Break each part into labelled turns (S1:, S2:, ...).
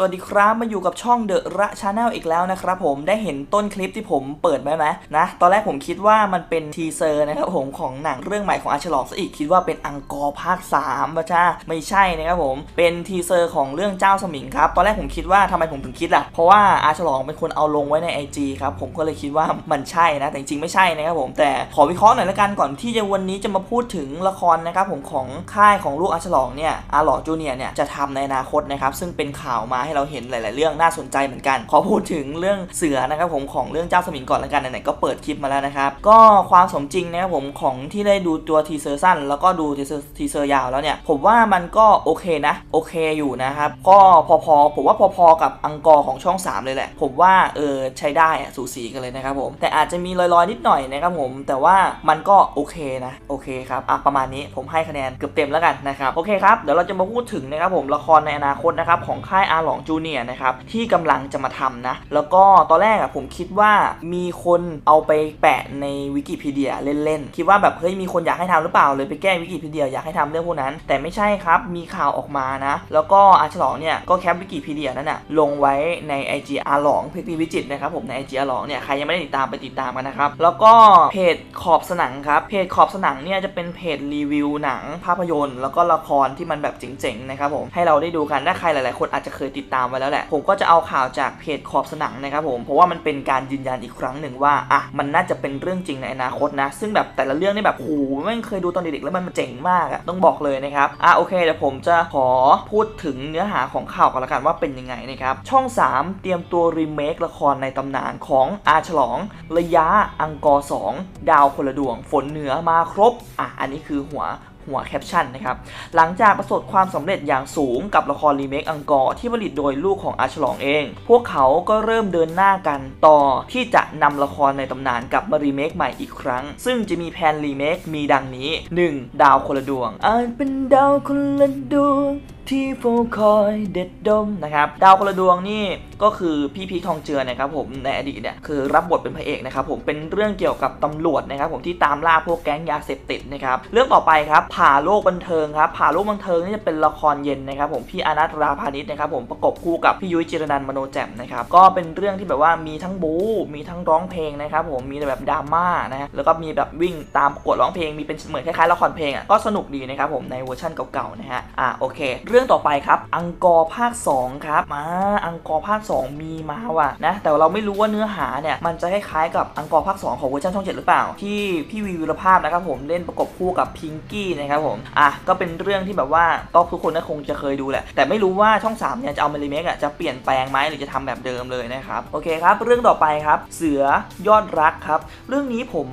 S1: สวัสดีครับมาอยู่กับช่องเดอะระชาแนลอีกแล้วนะครับผมได้เห็นต้นคลิปที่ผมเปิดไหมไหมนะตอนแรกผมคิดว่ามันเป็นทีเซอร์นะครับผมของหนังเรื่องใหม่ของอาฉลองซะอีกคิดว่าเป็นอังกอร์ภาค3มาจ้าไม่ใช่นะครับผมเป็นทีเซอร์ของเรื่องเจ้าสมิงครับตอนแรกผมคิดว่าทำไมผมถึงคิดล่ะเพราะว่าอาฉลองเป็นคนเอาลงไว้ใน IG ครับผมก็เลยคิดว่ามันใช่นะแต่จริงๆไม่ใช่นะครับผมแต่ขอวิเคราะห์หน่อยละกันก่อนที่จะวันนี้จะมาพูดถึงละครนะครับผมของค่ายของลูกอาฉลองเนี่ยอาหลอจูเนียเนี่ยจะทำในอนาคตนะครับซึ่งเป็นข่าวมาให้เราเห็นหลาย ๆ เรื่องน่าสนใจเหมือนกัน ขอพูดถึงเรื่องเสือนะครับผมของเรื่องเจ้าสมิงก่อนละกันไหนๆก็เปิดคลิปมาแล้วนะครับก็ความสมจริงนะครับผมของที่ได้ดูตัวทีเซอร์สั้น แล้วก็ดูทีเซอร์ทีเซอร์ยาวแล้วเนี่ยผมว่ามันก็โอเคนะโอเคอยู่นะครับก็พอๆผมว่าพอๆกับอังกอร์ของช่อง 3 เลยแหละผมว่าเออใช้ได้อะสูสีกันเลยนะครับผมแต่อาจจะมีลอยๆนิดหน่อยนะครับผมแต่ว่ามันก็โอเคนะโอเคครับอะประมาณนี้ผมให้คะแนนเกือบเต็มแล้วกันนะครับโอเคครับเดี๋ยวเราจะมาพูดถึงนะครับผมละครในอนาคตนะครับของค่ายอาหลองจูเนียร์นะครับที่กำลังจะมาทำนะ แล้วก็ตอนแรกอะผมคิดว่ามีคนเอาไปแปะในวิกิพีเดียเล่นๆ คิดว่าแบบเฮ้ยมีคนอยากให้ทำหรือเปล่าเลยไปแก้วิกิพีเดียอยากให้ทำเรื่องพวกนั้น แต่ไม่ใช่ครับมีข่าวออกมานะ แล้วก็อาฉลองเนี่ยก็แคปวิกิพีเดียนั่นน่ะลงไว้ใน IG อาหลองเพชรวิจิตนะครับผมใน IG อาหลองเนี่ยใครยังไม่ได้ติดตามไปติดตามกันนะครับแล้วก็เพจขอบสนังครับเพจขอบสนังเนี่ยจะเป็นเพจรีวิวหนังภาพยนตร์ แล้วก็ละครที่มันแบบเจ๋งๆนะครับผมให้เราได้ดูกันถ้าใครหลายๆ คนอาจจะเคยติดตามไว้แล้วแหละ ผมก็จะเอาข่าวจากเพจขอบสนังนะครับผม เพราะว่ามันเป็นการยืนยันอีกครั้งหนึ่งว่าอะมันน่าจะเป็นเรื่องจริงในอนาคตนะ ซึ่งแบบแต่ละเรื่องนี่แบบโอ้ไม่เคยดูตอนเด็กๆแล้วมันเจ๋งมากอะต้องบอกเลยนะครับอะโอเคเดี๋ยวผมจะขอพูดถึงเนื้อหาของข่าวกันละกันว่าเป็นยังไงนะครับช่อง 3 เตรียมตัวรีเมคละครในตำนานของอาฉลอง ระยะอังกอร์2ดาวคนละดวง ฝนเหนือมาครบอะอันนี้คือหัว หัวแคปชั่นนะครับ หลังจากประสบความสำเร็จอย่างสูงกับละครรีเมคอังกอร์ที่ผลิตโดยลูกของอาฉลองเอง พวกเขาก็เริ่มเดินหน้ากันต่อที่จะนำละครในตำนานกลับมารีเมคใหม่อีกครั้ง ซึ่งจะมีแผนรีเมคมีดังนี้ 1. ดาวคนละดวงอาจเป็นดาวคนละดวง ที่เฝ้าคอยเด็ดดมนะครับดาวคนละดวงนี่ก็คือพี่พีทองเจือนะครับผมในอดีตเนี่ยคือรับบทเป็นพระเอกนะครับผมเป็นเรื่องเกี่ยวกับตำรวจนะครับผมที่ตามล่าพวกแก๊งยาเสพติดนะครับเรื่องต่อไปครับผ่าโลกบันเทิงครับผ่าโลกบันเทิงนี่จะเป็นละครเย็นนะครับผมพี่อนัทราพานิชนะครับผมประกบคู่กับพี่ยุ้ยจิรนันมโนแจ่มนะครับก็เป็นเรื่องที่แบบว่ามีทั้งบู๊มีทั้งร้องเพลงนะครับผมมีแบบดราม่านะฮะแล้วก็มีแบบวิ่งตามประกวดร้องเพลงมีเป็นเหมือนคล้ายๆละครเพลงอะก็สนุกดีนะครับผมในเวอร์ชันเก่าๆนะฮะอะโอเคเรื่องื่องต่อไปครับ อังกอร์ภาค 2 ครับ มา อังกอร์ภาค 2 มีมาว่ะนะ แต่เราไม่รู้ว่าเนื้อหาเนี่ย มันจะคล้ายๆกับอังกอร์ภาค 2 ของเวอร์ชันช่องเจ็ดหรือเปล่า ที่พี่วีวิรภาพนะครับผมเล่นประกบคู่กับพิงกี้นะครับผม อะ ก็เป็นเรื่องที่แบบว่าก็ทุกคนก็คงจะเคยดูแหละ แต่ไม่รู้ว่าช่อง3เนี่ยจะเอามารีเมคอะจะเปลี่ยนแปลงไหมหรือจะทำแบบเดิมเลยนะครับ โอเคครับ เรื่องต่อไปครับ เสือยอดรักครับ เรื่องนี้ผม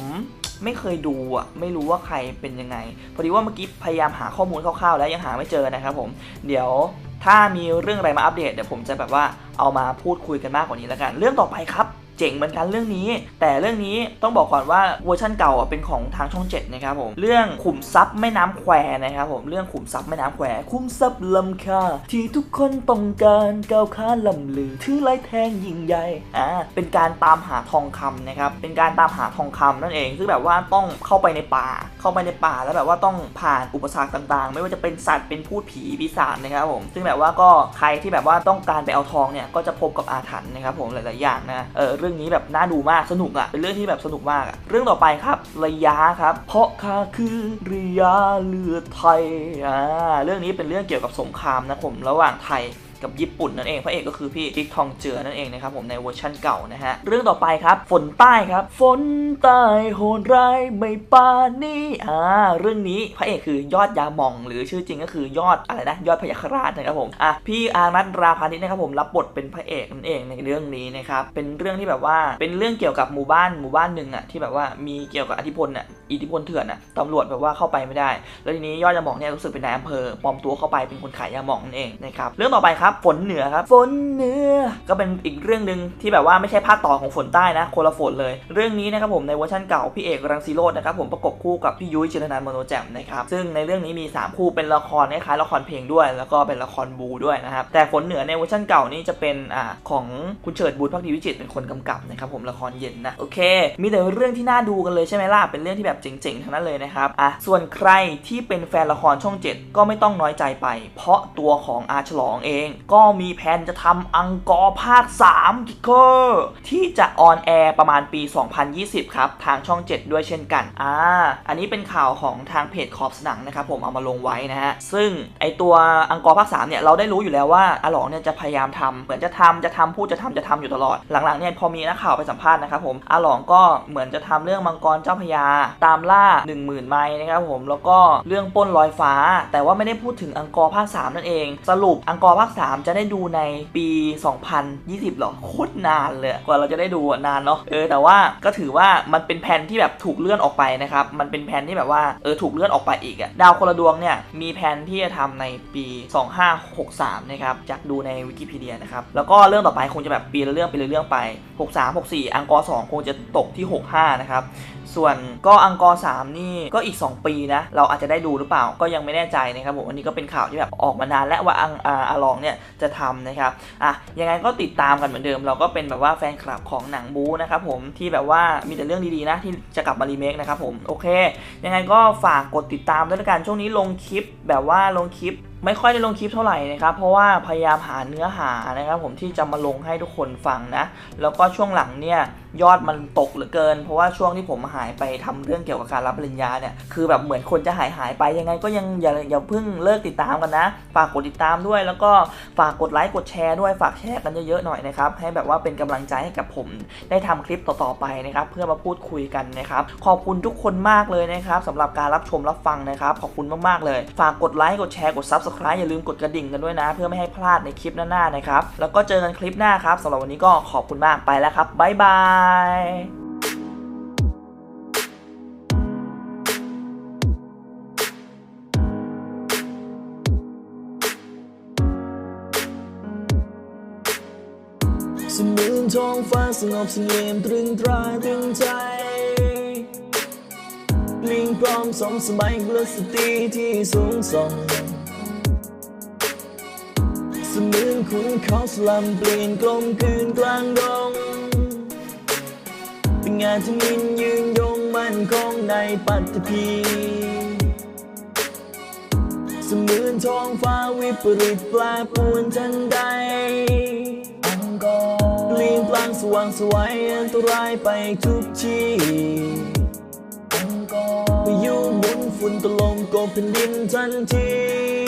S1: ไม่เคยดูอะไม่รู้ว่าใครเป็นยังไง พอดีว่าเมื่อกี้พยายามหาข้อมูลคร่าวๆ แล้วยังหาไม่เจอนะครับผมเดี๋ยวถ้ามีเรื่องอะไรมาอัปเดตเดี๋ยวผมจะแบบว่าเอามาพูดคุยกันมากกว่านี้แล้วกัน เรื่องต่อไปครับ เจ๋งเหมือนกันเรื่องนี้ แต่เรื่องนี้ต้องบอกก่อนว่าเวอร์ชันเก่าเป็นของทางช่อง7นะครับผมเรื่องขุมทรัพย์แม่น้ำแควนะครับผมเรื่องขุมทรัพย์แม่น้ำแควคุ้มทรัพย์ลำค่าที่ทุกคนต้องการก้าวขาลำลือถือไร้แทงยิ่งใหญ่อ่าเป็นการตามหาทองคำนะครับเป็นการตามหาทองคำนั่นเองซึ่งแบบว่าต้องเข้าไปในป่า เข้าไปในป่าแล้วแบบว่าต้องผ่านอุปสรรคต่างๆ ไม่ว่าจะเป็นสัตว์เป็นพูดผีปีศาจนะครับผมซึ่งแบบว่าก็ใครที่แบบว่าต้องการไปเอาทองเนี่ยก็จะพบกับอาถรรพ์นะครับผมหลายๆอย่างนะเออเรื่องนี้แบบน่าดูมากสนุกอะ่ะเป็นเรื่องที่แบบสนุกมากอะเรื่องต่อไปครับระยะครับ เพราะข้าคือระยะเลือดไทยอ่าเรื่องนี้เป็นเรื่องเกี่ยวกับสงครามนะผมระหว่างไทย กับญี่ปุ่นนั่นเองพระเอกก็คือพี่บิ๊กทองเจือนั่นเองนะครับผมในเวอร์ชั่นเก่านะฮะเรื่องต่อไปครับฝนใต้ครับ ฝนใต้โหดร้ายไม่ปานี่อ่าเรื่องนี้พระเอกคือยอดยาหม่อง หรือชื่อจริงก็คือยอดอะไรนะยอดพยัคราชนะครับผมอะพี่อานัทราพานิชนะครับผมรับบทเป็นพระเอกนั่นเองในเรื่องนี้นะครับเป็นเรื่องที่แบบว่าเป็นเรื่องเกี่ยวกับหมู่บ้านหมู่บ้านหนึ่งอะที่แบบว่ามีเกี่ยวกับอิทธิพลอะอิทธิพลเถื่อนอะตำรวจแบบว่าเข้าไปไม่ได้ แล้วทีนี้ยอดยาหม่องเนี่ยรู้สึกเป็นนายอำเภอปลอมตัวเข้าไปเป็นคนขายยาหม่องนั่นเองนะครับเรื่องต่อไปครับฝนเหนือครับ ฝนเหนือ ก็เป็นอีกเรื่องหนึ่งที่แบบว่าไม่ใช่ภาคต่อของฝนใต้นะคนละฝนเลย เรื่องนี้นะครับผมในเวอร์ชันเก่าพี่เอกรังสีโรจน์นะครับผมประกบคู่กับพี่ยุ้ยจิรนันท์มโนแจ่มนะครับซึ่งในเรื่องนี้มี 3 คู่เป็นละครคล้ายละครเพลงด้วย แล้วก็เป็นละครบูด้วยนะครับแต่ฝนเหนือในเวอร์ชันเก่านี่จะเป็นอ่าของคุณเฉิดบุญพักดีวิจิตเป็นคนกำกับนะครับผมละครเย็นนะโอเค มีแต่เรื่องที่น่าดูกันเลยใช่ไหมล่ะเป็นเรื่องที่แบบเจ๋งๆทั้งนั้นเลยนะครับอะส่วนใครที่เป็นแฟนละครช่อง 7 ก็ไม่ต้องน้อยใจไป เพราะตัวของอาฉลองเองก็มีแผนจะทำอังกอร์ภาค3กิกเกอร์ที่จะออนแอร์ประมาณปี 2020 ครับ ทางช่อง 7 ด้วยเช่นกัน อ่า อันนี้เป็นข่าวของทางเพจขอบสนังนะครับผมเอามาลงไว้นะฮะ ซึ่งไอตัวอังกอร์ภาค3เนี่ยเราได้รู้อยู่แล้วว่าอาหลองเนี่ยจะพยายามทำเหมือนจะทำจะทำพูดจะทำจะทำอยู่ตลอด หลังๆเนี่ยพอมีนักข่าวไปสัมภาษณ์นะครับผมอาหลองก็เหมือนจะทำเรื่องมังกรเจ้าพญาตามล่า 10,000 ไม้นะครับผมแล้วก็เรื่องป้นลอยฟ้า แต่ว่าไม่ได้พูดถึงอังกอร์ภาค3นั่นเอง สรุปอังกอร์ภาค3จะได้ดูในปี 2020หรอโคตรนานเลยกว่าเราจะได้ดูนานเนาะเออแต่ว่าก็ถือว่ามันเป็นแผนที่แบบถูกเลื่อนออกไปนะครับมันเป็นแผนที่แบบว่าเออถูกเลื่อนออกไปอีกอะดาวคนละดวงเนี่ยมีแผนที่จะทำในปี 2563นะครับจากดูในวิกิพีเดียนะครับแล้วก็เรื่องต่อไปคงจะแบบปีละเรื่องปีละเรื่องไป 63 64 อังกอร์2คงจะตกที่ 65นะครับส่วนก็อังกอร์3นี่ก็อีก 2 ปีนะ เราอาจจะได้ดูหรือเปล่าก็ยังไม่แน่ใจนะครับผมอันนี้ก็เป็นข่าวที่แบบออกมานานและว่าอังอาลองเนี่ยจะทำนะครับอะยังไงก็ติดตามกันเหมือนเดิม เราก็เป็นแบบว่าแฟนคลับของหนังบูนะครับผมที่แบบว่ามีแต่เรื่องดีๆนะที่จะกลับมารีเมคนะครับผมโอเค ยังไงก็ฝากกดติดตามด้วยละกันช่วงนี้ลงคลิปแบบว่าลงคลิป ไม่ค่อยได้ลงคลิปเท่าไหร่นะครับ เพราะว่าพยายามหาเนื้อหานะครับ ผมที่จะมาลงให้ทุกคนฟังนะ แล้วก็ช่วงหลังเนี่ยยอดมันตกเหลือเกิน เพราะว่าช่วงที่ผมหายไปทำเรื่องเกี่ยวกับการรับปริญญาเนี่ยคือแบบเหมือนคนจะหายหายไปยังไงก็ยังอย่าอย่าเพิ่งเลิกติดตามกันนะ ฝากกดติดตามด้วย แล้วก็ฝากกดไลค์กดแชร์ด้วยฝากแชร์กันเยอะๆหน่อยนะครับให้แบบว่าเป็นกำลังใจให้กับผมได้ทำคลิปต่อๆไปนะครับเพื่อมาพูดคุยกันนะครับขอบคุณทุกคนมากเลยนะครับสำหรับการรับชมรับฟังนะครับขอบคุณมากๆเลย ฝากกดไลค์กดแชร์กด Subscribe อย่าลืมกดกระดิ่งกันด้วยนะ เพื่อไม่ให้พลาดในคลิปหน้าๆนะครับ แล้วก็เจอกันคลิปหน้าครับสำหรับวันนี้ก็ขอบคุณมากไปแล้วครับบ๊ายบาย
S2: สมือนท้องฟ้าสงบเสงี่ยมตรึงตราตรึงใจลิงพร้อมสมสมัยกลสตรีที่สูงส่งเส มือนคุณเขาสลัมเปลี่ยนกลมคืนกลางดง เป็นงานที่มินยืนยงมั่นคงในปัตตภีเสมือนท้องฟ้าวิปริตแปรปรวนทันใดอังกอร์เปลี่ยนแปลงสว่างสวัยอันตรายไปทุกทีอังกอร์พายุหมุนฝุ่นตลมกบแผ่นดินทันที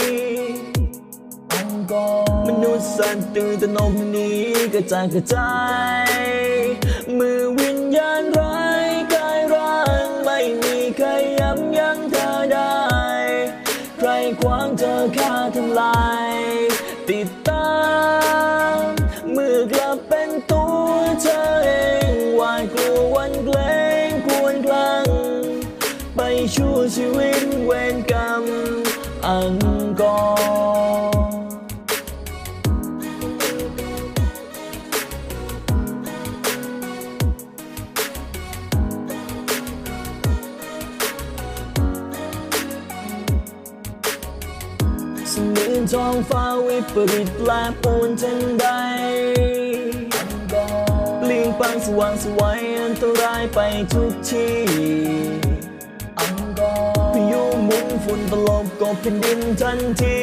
S2: มนุษย์สัตว์ตื่นตระหนกนี้กระจายกระจายมือวิญญาณร้ายกายร่างไม่มีใครยับยั้งเธอได้ ใครขวางเธอฆ่าทำลาย ติดตามเมื่อกลับเป็นตัวเธอเองหวาดกลัววันเกรงควรคลัง ไปชั่วชีวิตเวรกรรมอังกอร์ ท้องฟ้าวิปริตแปรปรวนทันใดเปลี่ยนแปลงสว่างสวัยอันตรายไปทุกทีพายุหมุนฝุ่นตลบกบแผ่นดินทันที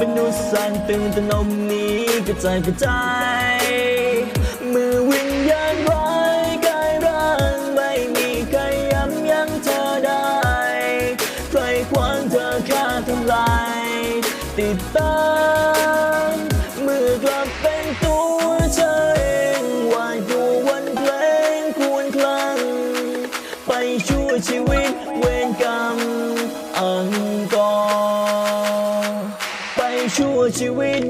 S2: มนุษย์สันตื่นตระหนมนี้กระจายกระจาย ชีวิตเวรกรรมอังกอร์ไปชั่วชีวิต